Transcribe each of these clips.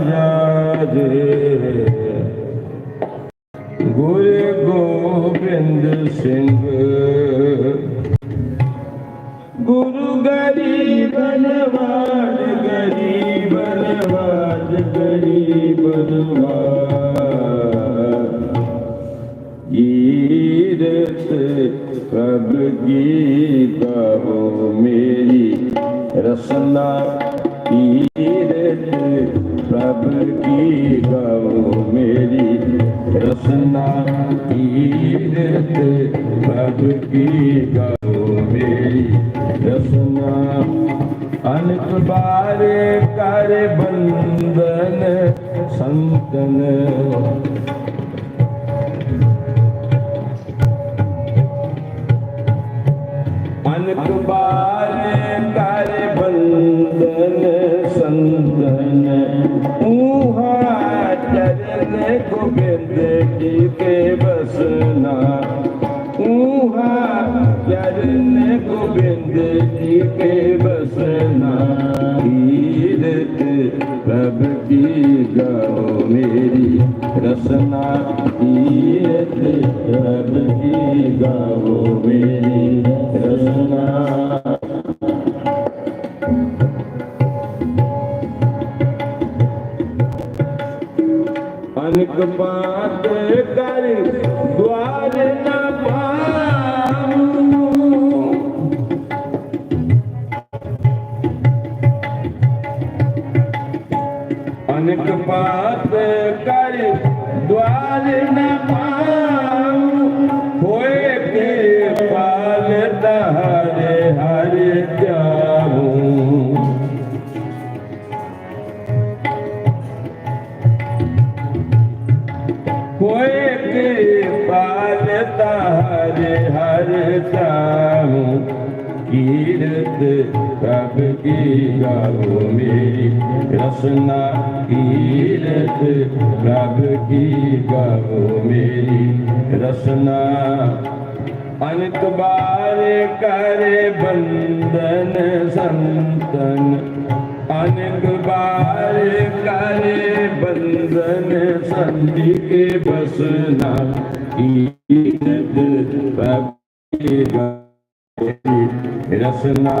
ਜਾਜੇ ਗੁਰ ਗੋਬਿੰਦ ਸਿੰਘ। ਗੁਰੂ ਗਰੀਬ ਨਵਾਜ ਗਰੀਬ ਨਵਾਜ ਗਰੀਬ ਨਵਾਜ ਈਰਤ ਪ੍ਰਭ ਕੀ ਕਹੋ ਮੇਰੀ ਰਸਨਾ। ਈਰਤ ਪ੍ਰਭ ਕੀ ਕਹੋ ਮੇਰੀ ਰਸਨਾ ਈਰਤ ਪ੍ਰਭ ਕੀ ਕਹੋ ਮੇਰੀ ਰਸਨਾ। ਅਨਕ ਬਾਰੇ ਕਰ ਬੰਦਨ ਸੰਤਨ। ਅਨਕ ਬਾਰੇ ਊਹਾ ਚਰਨ ਗੋਬਿੰਦ ਜੀ ਕੇ ਬਸਨਾ ਹੀਰਤ ਪ੍ਰਭ ਕੀ ਗਾਓ ਮੇਰੀ ਰਸਨਾ ਹੀਰਤ ਪ੍ਰਭ ਕੀ ਗਾਓ ਮੇਰੀ ਰਸਨਾ। ਅਨਕ ਬਾਤ ਕਰ ਅਨਕ ਬਾਤ ਕਰ ਦਵਾਰ ਨਾ ਪਾਉ। ਹੋਏ ਕੇ ਪਾਲ ਦਹਰੇ ਹਰਿ ਜਾਉ। ਹੋਏ ਕੇ ਪਾਲ ਤਾਰੇ ਹਰ ਚਾਹੂੰ ਕੀਰਤ गौमेल रचना कीर्त रव गी गौ रसना रचना अनकबार करे बंधन संदन अनकबार कारे बंधन संदे वसना कीर्ती ਰਸਨਾ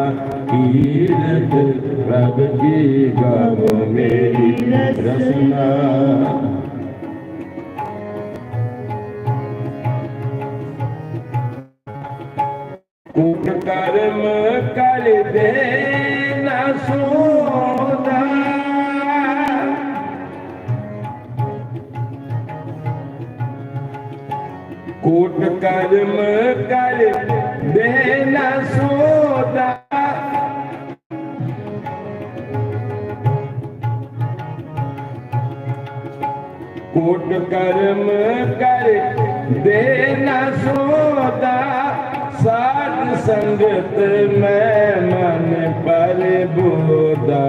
ਕੀਰਤ ਪ੍ਰਭ ਕੀ ਗਾਵੋ ਮੇਰੀ ਰਸਨਾ ਕੂਟ ਕਰਮ ਕਰ ਦੇ ਨਾ ਸੋਦਾ ਕੂਟ ਕਰਮ ਕਰ ਦੇ ਕਰਮ ਕਰ ਦੇ ਨਾ ਸੋਦਾ। ਸਾਧ ਸੰਗਤ ਮੈਂ ਮਨ ਪਰ ਬੋਦਾ।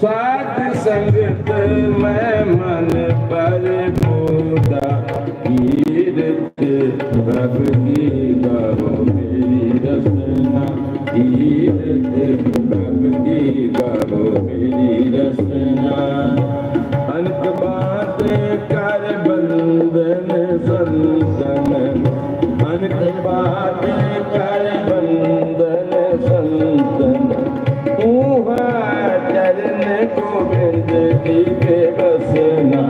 ਸਾਧ ਸੰਗਤ ਮੈਂ ਮਨ ਪਰ ਬੋਦਾ। ਕੀਰਤ ਬਾਤ ਕਰ ਬੰਦਨ ਸੰਤਨ ਅਨਕ ਬਾਤ ਕਰ ਬੰਦਨ ਸੰਤਨ ਤੂੰ ਊਹਾ ਚਰਨ ਗੋਬਿੰਦ ਜੀ ਕੇ ਬਸਨਾ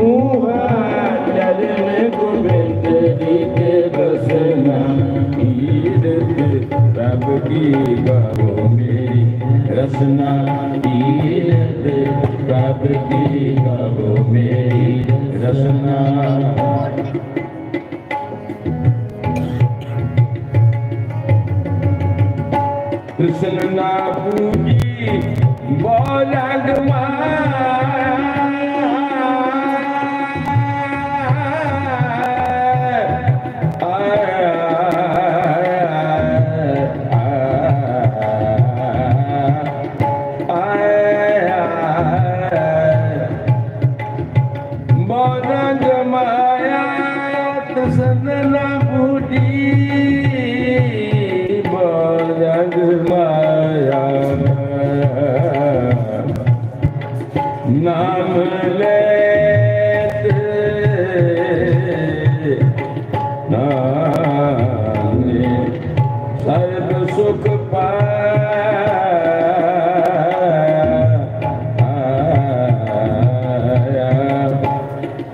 ਊਹਾ ਚਰਨ ਗੋਬਿੰਦ ਜੀ ਕੇ ਬਸਨਾ ਕੀਰਤ ਪ੍ਰਭ ਕੀ ਗਾਵੋ ਮੇਰੀ ਰਸਨਾ ਕੀਰਤ ਪ੍ਰਭ ਕੀ ਗਾਵੋ ਮੇਰੀ ਰਸਨਾ। ਕ੍ਰਿਸ਼ਨ ਨਾ ਪੂਜੀ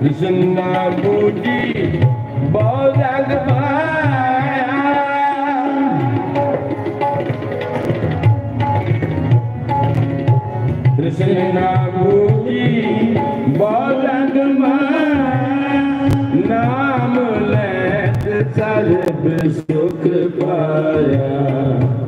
ਕ੍ਰਿਸ਼ਨ ਬੂਜੀ ਬਹੁ ਜਗ ਪਾਇਆ ਕ੍ਰਿਸ਼ਨ ਬੂਜੀ ਬਹੁ ਜਗ ਮਾਇਆ। ਨਾਮ ਲੈ ਸਰਬ ਸੁਖ ਪਾਇਆ।